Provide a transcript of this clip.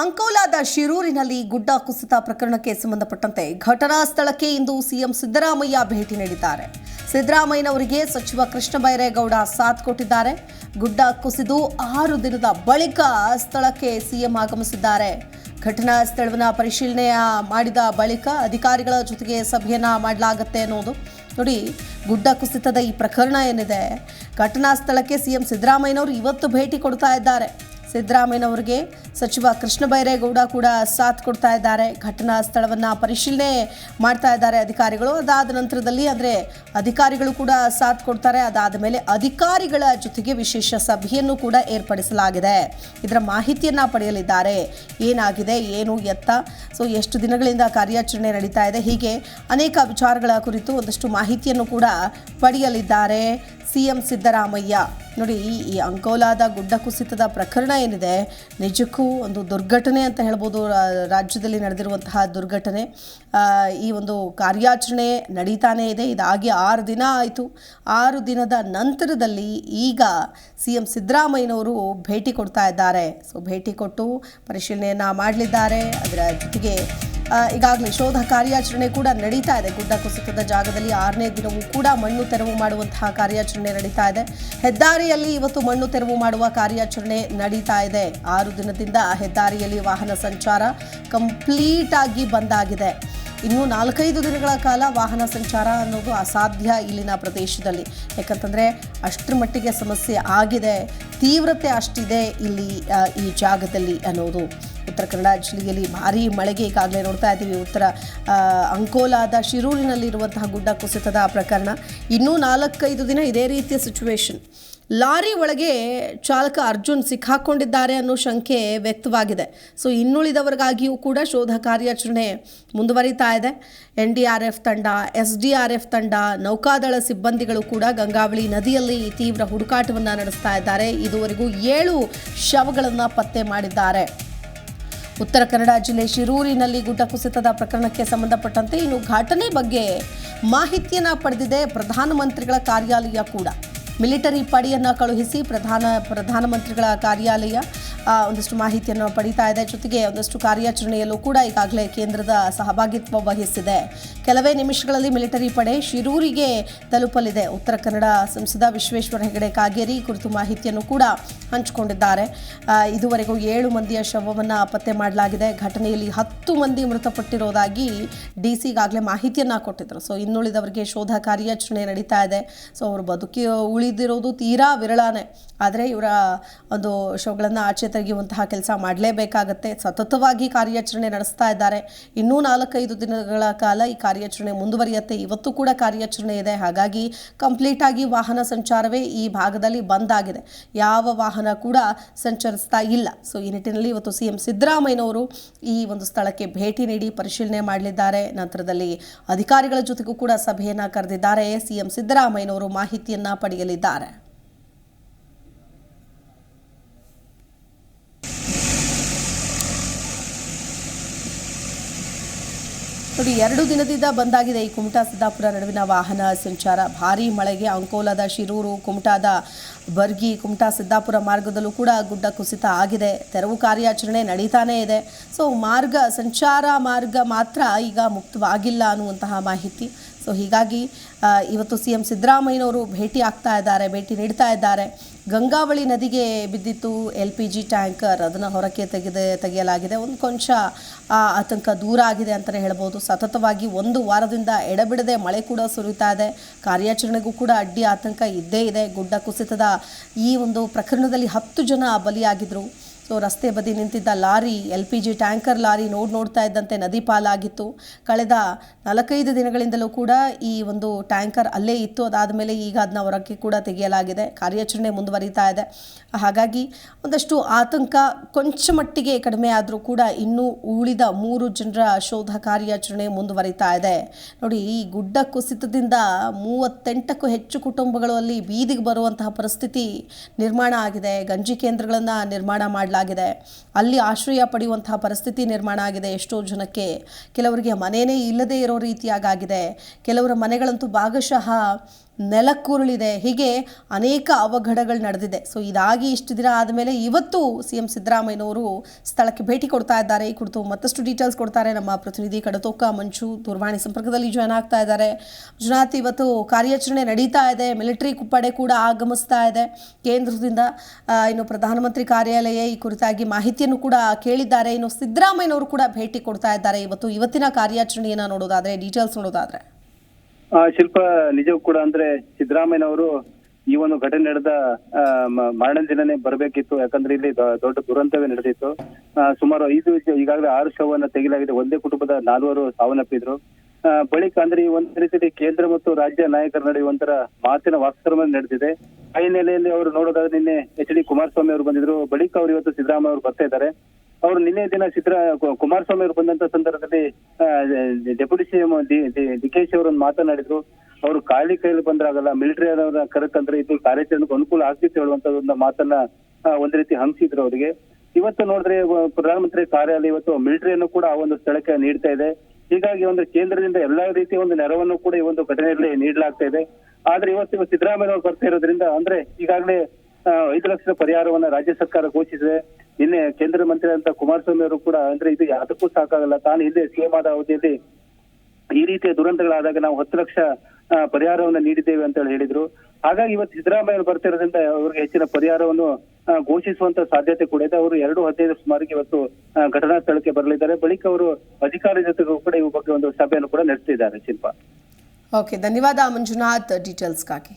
ಅಂಕೋಲಾದ ಶಿರೂರಿನಲ್ಲಿ ಗುಡ್ಡ ಕುಸಿತ ಪ್ರಕರಣಕ್ಕೆ ಸಂಬಂಧಪಟ್ಟಂತೆ ಘಟನಾ ಸ್ಥಳಕ್ಕೆ ಇಂದು ಸಿಎಂ ಸಿದ್ದರಾಮಯ್ಯ ಭೇಟಿ ನೀಡಿದ್ದಾರೆ. ಸಿದ್ದರಾಮಯ್ಯನವರಿಗೆ ಸಚಿವ ಕೃಷ್ಣ ಬೈರೇಗೌಡ ಸಾಥ್ ಕೊಟ್ಟಿದ್ದಾರೆ. ಗುಡ್ಡ ಕುಸಿದು ಆರು ದಿನದ ಬಳಿಕ ಸ್ಥಳಕ್ಕೆ ಸಿಎಂ ಆಗಮಿಸಿದ್ದಾರೆ. ಘಟನಾ ಸ್ಥಳವನ್ನು ಪರಿಶೀಲನೆ ಮಾಡಿದ ಬಳಿಕ ಅಧಿಕಾರಿಗಳ ಜೊತೆಗೆ ಸಭೆಯನ್ನು ಮಾಡಲಾಗುತ್ತೆ ಅನ್ನೋದು. ನೋಡಿ, ಗುಡ್ಡ ಕುಸಿತದ ಈ ಪ್ರಕರಣ ಏನಿದೆ, ಘಟನಾ ಸ್ಥಳಕ್ಕೆ ಸಿಎಂ ಸಿದ್ದರಾಮಯ್ಯನವರು ಇವತ್ತು ಭೇಟಿ ಕೊಡ್ತಾ ಇದ್ದಾರೆ. ಸಿದ್ದರಾಮಯ್ಯನವರಿಗೆ ಸಚಿವ ಕೃಷ್ಣ ಬೈರೇಗೌಡ ಕೂಡ ಸಾಥ್ ಕೊಡ್ತಾ ಇದ್ದಾರೆ. ಘಟನಾ ಸ್ಥಳವನ್ನು ಪರಿಶೀಲನೆ ಮಾಡ್ತಾ ಇದ್ದಾರೆ ಅಧಿಕಾರಿಗಳು. ಅದಾದ ನಂತರದಲ್ಲಿ ಅಂದರೆ ಅಧಿಕಾರಿಗಳು ಕೂಡ ಸಾಥ್ ಕೊಡ್ತಾರೆ. ಅದಾದ ಮೇಲೆ ಅಧಿಕಾರಿಗಳ ಜೊತೆಗೆ ವಿಶೇಷ ಸಭೆಯನ್ನು ಕೂಡ ಏರ್ಪಡಿಸಲಾಗಿದೆ. ಇದರ ಮಾಹಿತಿಯನ್ನು ಪಡೆಯಲಿದ್ದಾರೆ. ಏನಾಗಿದೆ, ಏನು ಎತ್ತ? ಸೊ ಎಷ್ಟು ದಿನಗಳಿಂದ ಕಾರ್ಯಾಚರಣೆ ನಡೀತಾ ಇದೆ? ಹೀಗೆ ಅನೇಕ ವಿಚಾರಗಳ ಕುರಿತು ಒಂದಷ್ಟು ಮಾಹಿತಿಯನ್ನು ಕೂಡ ಪಡೆಯಲಿದ್ದಾರೆ. ಸಿಎಂ ಸಿದ್ದರಾಮಯ್ಯ. ನೋಡಿ, ಈ- ಅಂಕೋಲಾದ ಗುಡ್ಡ ಕುಸಿತದ ಪ್ರಕರಣ ಏನಿದೆ, ನಿಜಕ್ಕೂ ಒಂದು ದುರ್ಘಟನೆ ಅಂತ ಹೇಳ್ಬೋದು ರಾಜ್ಯದಲ್ಲಿ ನಡೆದಿರುವಂತಹ ದುರ್ಘಟನೆ. ಈ ಒಂದು ಕಾರ್ಯಾಚರಣೆ ನಡೀತಾನೇ ಇದೆ. ಇದಾಗಿ ಆರು ದಿನ ಆಯಿತು. ಆರು ದಿನದ ನಂತರದಲ್ಲಿ ಈಗ ಸಿ ಎಂ ಸಿದ್ದರಾಮಯ್ಯನವರು ಭೇಟಿ ಕೊಡ್ತಾ ಇದ್ದಾರೆ. ಸೊ, ಭೇಟಿ ಕೊಟ್ಟು ಪರಿಶೀಲನೆಯನ್ನು ಮಾಡಲಿದ್ದಾರೆ. ಅದರ ಜೊತೆಗೆ ಈಗಾಗಲೇ ಶೋಧ ಕಾರ್ಯಾಚರಣೆ ಕೂಡ ನಡೀತಾ ಇದೆ. ಗುಡ್ಡ ಕುಸಿತದ ಜಾಗದಲ್ಲಿ ಆರನೇ ದಿನವೂ ಕೂಡ ಮಣ್ಣು ತೆರವು ಮಾಡುವಂತಹ ಕಾರ್ಯಾಚರಣೆ ನಡೀತಾ ಇದೆ. ಹೆದ್ದಾರಿಯಲ್ಲಿ ಇವತ್ತು ಮಣ್ಣು ತೆರವು ಮಾಡುವ ಕಾರ್ಯಾಚರಣೆ ನಡೀತಾ ಇದೆ. ಆರು ದಿನದಿಂದ ಹೆದ್ದಾರಿಯಲ್ಲಿ ವಾಹನ ಸಂಚಾರ ಕಂಪ್ಲೀಟ್ ಆಗಿ ಬಂದಾಗಿದೆ ಇನ್ನು ನಾಲ್ಕೈದು ದಿನಗಳ ಕಾಲ ವಾಹನ ಸಂಚಾರ ಅನ್ನೋದು ಅಸಾಧ್ಯ ಇಲ್ಲಿನ ಪ್ರದೇಶದಲ್ಲಿ. ಯಾಕಂತಂದರೆ ಅಷ್ಟರ ಮಟ್ಟಿಗೆ ಸಮಸ್ಯೆ ಆಗಿದೆ. ತೀವ್ರತೆ ಅಷ್ಟಿದೆ ಇಲ್ಲಿ ಈ ಜಾಗದಲ್ಲಿ ಅನ್ನೋದು. ಉತ್ತರ ಕನ್ನಡ ಜಿಲ್ಲೆಯಲ್ಲಿ ಭಾರೀ ಮಳೆಗೆ ಈಗಾಗಲೇ ನೋಡ್ತಾ ಇದ್ದೀವಿ. ಉತ್ತರ ಅಂಕೋಲಾದ ಶಿರೂರಿನಲ್ಲಿರುವಂತಹ ಗುಡ್ಡ ಕುಸಿತದ ಪ್ರಕರಣ. ಇನ್ನೂ ನಾಲ್ಕೈದು ದಿನ ಇದೇ ರೀತಿಯ ಸಿಚುವೇಶನ್ ಲಾರಿ ಒಳಗೆ ಚಾಲಕ ಅರ್ಜುನ್ ಸಿಕ್ಕಾಕೊಂಡಿದ್ದಾರೆ ಅನ್ನೋ ಶಂಕೆ ವ್ಯಕ್ತವಾಗಿದೆ. ಸೊ ಇನ್ನುಳಿದವರಿಗಾಗಿಯೂ ಕೂಡ ಶೋಧ ಕಾರ್ಯಾಚರಣೆ ಮುಂದುವರಿತಾ ಇದೆ. ಎನ್ ಡಿ ಆರ್ ಎಫ್ ತಂಡ, ಎಸ್ ಡಿ ಆರ್ ಎಫ್ ತಂಡ, ನೌಕಾದಳ ಸಿಬ್ಬಂದಿಗಳು ಕೂಡ ಗಂಗಾವಳಿ ನದಿಯಲ್ಲಿ ತೀವ್ರ ಹುಡುಕಾಟವನ್ನು ನಡೆಸ್ತಾ ಇದ್ದಾರೆ. ಇದುವರೆಗೂ ಏಳು ಶವಗಳನ್ನು ಪತ್ತೆ ಮಾಡಿದ್ದಾರೆ. ಉತ್ತರ ಕನ್ನಡ ಜಿಲ್ಲೆ ಶಿರೂರಿನಲ್ಲಿ ಗುಡ್ಡ ಕುಸಿತದ ಪ್ರಕರಣಕ್ಕೆ ಸಂಬಂಧಪಟ್ಟಂತೆ ಇನ್ನು ಘಟನೆ ಬಗ್ಗೆ ಮಾಹಿತಿಯನ್ನು ಪಡೆದಿದೆ ಪ್ರಧಾನಮಂತ್ರಿಗಳ ಕಾರ್ಯಾಲಯ ಕೂಡ. ಮಿಲಿಟರಿ ಪಡೆಯನ್ನು ಕಳುಹಿಸಿ ಪ್ರಧಾನ, ಪ್ರಧಾನಮಂತ್ರಿಗಳ ಕಾರ್ಯಾಲಯ ಒಂದಷ್ಟು ಮಾಹಿತಿಯನ್ನು ಪಡೀತಾ ಇದೆ. ಜೊತೆಗೆ ಒಂದಷ್ಟು ಕಾರ್ಯಾಚರಣೆಯಲ್ಲೂ ಕೂಡ ಈಗಾಗಲೇ ಕೇಂದ್ರದ ಸಹಭಾಗಿತ್ವ ವಹಿಸಿದೆ. ಕೆಲವೇ ನಿಮಿಷಗಳಲ್ಲಿ ಮಿಲಿಟರಿ ಪಡೆ ಶಿರೂರಿಗೆ ತಲುಪಲಿದೆ. ಉತ್ತರ ಕನ್ನಡ ಸಂಸದ ವಿಶ್ವೇಶ್ವರ ಹೆಗಡೆ ಕಾಗೇರಿ ಕುರಿತು ಮಾಹಿತಿಯನ್ನು ಕೂಡ ಹಂಚಿಕೊಂಡಿದ್ದಾರೆ. ಇದುವರೆಗೂ ಏಳು ಮಂದಿಯ ಶವವನ್ನು ಪತ್ತೆ ಮಾಡಲಾಗಿದೆ. ಘಟನೆಯಲ್ಲಿ ಹತ್ತು ಮಂದಿ ಮೃತಪಟ್ಟಿರೋದಾಗಿ ಡಿ ಸಿ ಈಗಾಗಲೇ ಮಾಹಿತಿಯನ್ನು ಕೊಟ್ಟಿದ್ದರು ಸೊ, ಇನ್ನುಳಿದವರಿಗೆ ಶೋಧ ಕಾರ್ಯಾಚರಣೆ ನಡೀತಾ ಇದೆ. ಸೊ, ಅವರು ಬದುಕಿ ಉಳಿದಿರೋದು ತೀರಾ ವಿರಳಾನೆ. ಆದರೆ ಇವರ ಒಂದು ಶವಗಳನ್ನು ಆಚೆ ತೆಗೆಯುವಂತಹ ಕೆಲಸ ಮಾಡಲೇಬೇಕಾಗತ್ತೆ. ಸತತವಾಗಿ ಕಾರ್ಯಾಚರಣೆ ನಡೆಸ್ತಾ ಇದ್ದಾರೆ. ಇನ್ನೂ ನಾಲ್ಕೈದು ದಿನಗಳ ಕಾಲ ಈ ಕಾರ್ಯಾಚರಣೆ ಮುಂದುವರಿಯುತ್ತೆ. ಇವತ್ತು ಕೂಡ ಕಾರ್ಯಾಚರಣೆ ಇದೆ. ಹಾಗಾಗಿ ಕಂಪ್ಲೀಟ್ ಆಗಿ ವಾಹನ ಸಂಚಾರವೇ ಈ ಭಾಗದಲ್ಲಿ ಬಂದ್ ಆಗಿದೆ. ಯಾವ ವಾಹನ ಕೂಡ ಸಂಚರಿಸ್ತಾ ಇಲ್ಲ. ಸೊ ಈ ನಿಟ್ಟಿನಲ್ಲಿ ಇವತ್ತು ಸಿ ಎಂ ಸಿದ್ದರಾಮಯ್ಯನವರು ಈ ಒಂದು ಸ್ಥಳಕ್ಕೆ ಭೇಟಿ ನೀಡಿ ಪರಿಶೀಲನೆ ಮಾಡಲಿದ್ದಾರೆ. ನಂತರದಲ್ಲಿ ಅಧಿಕಾರಿಗಳ ಜೊತೆಗೂ ಕೂಡ ಸಭೆಯನ್ನ ಕರೆದಿದ್ದಾರೆ. ಸಿ ಎಂ ಸಿದ್ದರಾಮಯ್ಯನವರು ಮಾಹಿತಿಯನ್ನ ಪಡೆಯಲಿದ್ದಾರೆ. ನೋಡಿ, ಎರಡು ದಿನದಿಂದ ಬಂದಾಗಿದೆ ಈ ಕುಮಟಾ ಸಿದ್ದಾಪುರ ನಡುವಿನ ವಾಹನ ಸಂಚಾರ. ಭಾರಿ ಮಳೆಗೆ ಅಂಕೋಲಾದ ಶಿರೂರು, ಕುಮಟಾದ ಬರ್ಗಿ, ಕುಮಟಾ ಸಿದ್ದಾಪುರ ಮಾರ್ಗದಲ್ಲೂ ಕೂಡ ಗುಡ್ಡ ಕುಸಿತ ಆಗಿದೆ. ತೆರವು ಕಾರ್ಯಾಚರಣೆ ನಡೀತಾನೇ ಇದೆ. ಸೊ ಮಾರ್ಗ, ಸಂಚಾರ ಮಾರ್ಗ ಮಾತ್ರ ಈಗ ಮುಕ್ತವಾಗಿಲ್ಲ ಅನ್ನುವಂತಹ ಮಾಹಿತಿ ಸೊ ಹೀಗಾಗಿ ಇವತ್ತು ಸಿ ಎಂ ಸಿದ್ದರಾಮಯ್ಯನವರು ಭೇಟಿ ಆಗ್ತಾ ಇದ್ದಾರೆ, ಭೇಟಿ ನೀಡ್ತಾ ಇದ್ದಾರೆ. ಗಂಗಾವಳಿ ನದಿಗೆ ಬಿದ್ದಿತ್ತು ಎಲ್ ಪಿ ಜಿ ಟ್ಯಾಂಕರ್ ಅದನ್ನು ಹೊರಕ್ಕೆ ತೆಗೆದ, ತೆಗೆಯಲಾಗಿದೆ. ಒಂದು ಕೊಂಚ, ಆ, ಆತಂಕ ದೂರ ಆಗಿದೆ ಅಂತಲೇ ಹೇಳ್ಬೋದು. ಸತತವಾಗಿ ಒಂದು ವಾರದಿಂದ ಎಡಬಿಡದೆ ಮಳೆ ಕೂಡ ಸುರಿತಾ ಇದೆ. ಕಾರ್ಯಾಚರಣೆಗೂ ಕೂಡ ಅಡ್ಡಿ ಆತಂಕ ಇದ್ದೇ ಇದೆ. ಗುಡ್ಡ ಕುಸಿತದ ಈ ಒಂದು ಪ್ರಕರಣದಲ್ಲಿ ಹತ್ತು ಜನ ಬಲಿಯಾಗಿದ್ದರು ಸೊ ರಸ್ತೆ ಬದಿ ನಿಂತಿದ್ದ lorry, L P G tanker lorry ನೋಡ್ ನೋಡ್ತಾ ಇದ್ದಂತೆ ನದಿ ಪಾಲಾಗಿತ್ತು. ಕಳೆದ ನಾಲ್ಕೈದು ದಿನಗಳಿಂದಲೂ ಕೂಡ ಈ ಒಂದು ಟ್ಯಾಂಕರ್ ಅಲ್ಲೇ ಇತ್ತು. ಅದಾದ ಮೇಲೆ ಈಗ ಅದನ್ನ ಹೊರಕ್ಕೆ ಕೂಡ ತೆಗೆಯಲಾಗಿದೆ. ಕಾರ್ಯಾಚರಣೆ ಮುಂದುವರಿತಾ ಇದೆ. ಹಾಗಾಗಿ ಒಂದಷ್ಟು ಆತಂಕ ಕೊಂಚ ಮಟ್ಟಿಗೆ ಕಡಿಮೆ ಆದರೂ ಕೂಡ ಇನ್ನೂ ಉಳಿದ ಮೂರು ಜನರ ಶೋಧ ಕಾರ್ಯಾಚರಣೆ ಮುಂದುವರಿತಾ ಇದೆ. ನೋಡಿ, ಈ ಗುಡ್ಡ ಕುಸಿತದಿಂದ ಮೂವತ್ತೆಂಟಕ್ಕೂ ಹೆಚ್ಚು ಕುಟುಂಬಗಳು ಅಲ್ಲಿ ಬೀದಿಗೆ ಬರುವಂತಹ ಪರಿಸ್ಥಿತಿ ನಿರ್ಮಾಣ ಆಗಿದೆ. ಗಂಜಿ ಕೇಂದ್ರಗಳನ್ನು ನಿರ್ಮಾಣ ಮಾಡಲಾಗಿದೆ. ಅಲ್ಲಿ ಆಶ್ರಯ ಪಡೆಯುವಂತಹ ಪರಿಸ್ಥಿತಿ ನಿರ್ಮಾಣ ಆಗಿದೆ. ಎಷ್ಟೋ ಜನಕ್ಕೆ ಕೆಲವರಿಗೆ ಮನೆಯೇ ಇಲ್ಲದೇ ಇರೋ ರೀತಿಯಾಗಿದೆ ಕೆಲವರ ಮನೆಗಳಂತೂ ಭಾಗಶಃ ನೆಲಕ್ಕುರುಳಿದೆ. ಹೀಗೆ ಅನೇಕ ಅವಘಡಗಳು ನಡೆದಿದೆ. ಸೊ ಇದಾಗಿ ಇಷ್ಟು ದಿನ ಆದಮೇಲೆ ಇವತ್ತು ಸಿ ಎಂ ಸಿದ್ದರಾಮಯ್ಯನವರು ಸ್ಥಳಕ್ಕೆ ಭೇಟಿ ಕೊಡ್ತಾ ಇದ್ದಾರೆ. ಈ ಕುರಿತು ಮತ್ತಷ್ಟು ಡೀಟೇಲ್ಸ್ ಕೊಡ್ತಾರೆ ನಮ್ಮ ಪ್ರತಿನಿಧಿ ಕಡತೋಕ ಮಂಜು ದೂರವಾಣಿ ಸಂಪರ್ಕದಲ್ಲಿ ಜಾಯ್ನ್ ಆಗ್ತಾ ಇದ್ದಾರೆ. ಮಂಜುನಾಥ್, ಇವತ್ತು ಕಾರ್ಯಾಚರಣೆ ನಡೀತಾ ಇದೆ. ಮಿಲಿಟರಿ ಕುಪ್ಪಡೆ ಕೂಡ ಆಗಮಿಸ್ತಾ ಇದೆ. ಕೇಂದ್ರದಿಂದ ಇನ್ನು ಪ್ರಧಾನಮಂತ್ರಿ ಕಾರ್ಯಾಲಯ ಈ ಕುರಿತಾಗಿ ಮಾಹಿತಿಯನ್ನು ಕೂಡ ಕೇಳಿದ್ದಾರೆ. ಇನ್ನು ಸಿದ್ದರಾಮಯ್ಯನವರು ಕೂಡ ಭೇಟಿ ಕೊಡ್ತಾ ಇದ್ದಾರೆ. ಇವತ್ತು ಇವತ್ತಿನ ಕಾರ್ಯಾಚರಣೆಯನ್ನು ನೋಡೋದಾದರೆ ಡೀಟೇಲ್ಸ್ ನೋಡೋದಾದ್ರೆ. ಶಿಲ್ಪ ನಿಜವೂ ಕೂಡ ಅಂದ್ರೆ ಸಿದ್ದರಾಮಯ್ಯನವರು ಈ ಒಂದು ಘಟನೆ ನಡೆದ ಮರಣ ದಿನನೇ ಬರಬೇಕಿತ್ತು. ಯಾಕಂದ್ರೆ ಇಲ್ಲಿ ದೊಡ್ಡ ದುರಂತವೇ ನಡೆದಿತ್ತು. ಸುಮಾರು ಐದು, ಈಗಾಗಲೇ ಆರು ಶವನ್ನ ತೆಗೆಯಲಾಗಿದೆ. ಒಂದೇ ಕುಟುಂಬದ ನಾಲ್ವರು ಸಾವನ್ನಪ್ಪಿದ್ರು. ಬಳಿಕ ಅಂದ್ರೆ ಈ ಒಂದು ರೀತಿಯಲ್ಲಿ ಕೇಂದ್ರ ಮತ್ತು ರಾಜ್ಯ ನಾಯಕರ ನಡುವೆ ಒಂಥರ ಮಾತಿನ ವಾಸ್ತವ ನಡೆದಿದೆ. ಆ ಹಿನ್ನೆಲೆಯಲ್ಲಿ ಅವರು ನೋಡೋದಾದ್ರೆ ನಿನ್ನೆ ಎಚ್ ಡಿ ಕುಮಾರಸ್ವಾಮಿ ಅವರು ಬಂದಿದ್ರು. ಬಳಿಕ ಅವರು ಇವತ್ತು ಸಿದ್ದರಾಮಯ್ಯ ಅವರು ಬರ್ತಾ ಇದ್ದಾರೆ. ಅವರು ನಿನ್ನೆ ದಿನ ಸಿದ್ದರಾ ಕುಮಾರಸ್ವಾಮಿ ಅವರು ಬಂದಂತ ಸಂದರ್ಭದಲ್ಲಿ ಡೆಪ್ಯೂಟಿ ಸಿಎಂ ಡಿ ಕೆ ಶಿ ಅವರನ್ನು ಮಾತನಾಡಿದ್ರು. ಅವರು ಖಾಲಿ ಕೈಯಲ್ಲಿ ಬಂದ್ರಾಗಲ್ಲ ಮಿಲಿಟರಿ ಅವರ ಕರೆತಂದ್ರೆ ಇದು ಕಾರ್ಯಾಚರಣೆಗೆ ಅನುಕೂಲ ಆಗ್ತಿತ್ತು ಹೇಳುವಂತ ಮಾತನ್ನ ಒಂದ್ ರೀತಿ ಹಂಸಿದ್ರು ಅವರಿಗೆ. ಇವತ್ತು ನೋಡಿದ್ರೆ ಪ್ರಧಾನಮಂತ್ರಿ ಕಾರ್ಯಾಲಯ ಇವತ್ತು ಮಿಲಿಟರಿಯನ್ನು ಕೂಡ ಆ ಒಂದು ಸ್ಥಳಕ್ಕೆ ನೀಡ್ತಾ ಇದೆ. ಹೀಗಾಗಿ ಒಂದು ಕೇಂದ್ರದಿಂದ ಎಲ್ಲಾ ರೀತಿಯ ಒಂದು ನೆರವನ್ನು ಕೂಡ ಈ ಒಂದು ಘಟನೆಯಲ್ಲಿ ನೀಡಲಾಗ್ತಾ ಇದೆ. ಆದ್ರೆ ಇವತ್ತು ಸಿದ್ದರಾಮಯ್ಯ ಅವರು ಬರ್ತಾ ಇರೋದ್ರಿಂದ ಅಂದ್ರೆ ಈಗಾಗಲೇ ಐದು ಲಕ್ಷದ ಪರಿಹಾರವನ್ನ ರಾಜ್ಯ ಸರ್ಕಾರ ಘೋಷಿಸಿದೆ. ನಿನ್ನೆ ಕೇಂದ್ರ ಮಂತ್ರಿ ಅಂತ ಕುಮಾರಸ್ವಾಮಿ ಅವರು ಕೂಡ ಅಂದ್ರೆ ಇದು ಯಾವುದಕ್ಕೂ ಸಾಕಾಗಲ್ಲ. ತಾನು ಹಿಂದೆ ಸಿಎಂ ಆದ ಅವಧಿಯಲ್ಲಿ ಈ ರೀತಿಯ ದುರಂತಗಳಾದಾಗ ನಾವು ಹತ್ತು ಲಕ್ಷ ಪರಿಹಾರವನ್ನು ನೀಡಿದ್ದೇವೆ ಅಂತ ಹೇಳಿ ಹೇಳಿದ್ರು. ಹಾಗಾಗಿ ಇವತ್ತು ಸಿದ್ದರಾಮಯ್ಯ ಅವರು ಬರ್ತಿರೋದ್ರಿಂದ ಅವ್ರಿಗೆ ಹೆಚ್ಚಿನ ಪರಿಹಾರವನ್ನು ಘೋಷಿಸುವಂತ ಸಾಧ್ಯತೆ ಕೂಡ ಇದೆ. ಅವರು ಎರಡು ಹದಿನೈದು ಸುಮಾರಿಗೆ ಇವತ್ತು ಘಟನಾ ಸ್ಥಳಕ್ಕೆ ಬರಲಿದ್ದಾರೆ. ಬಳಿಕ ಅವರು ಅಧಿಕಾರಿ ಜೊತೆಗೂ ಕೂಡ ಈ ಬಗ್ಗೆ ಒಂದು ಸಭೆಯನ್ನು ಕೂಡ ನಡೆಸಿದ್ದಾರೆ ಶಿಲ್ಪ. ಓಕೆ ಧನ್ಯವಾದ ಮಂಜುನಾಥ್ ಡೀಟೇಲ್ಸ್ಗಾಗಿ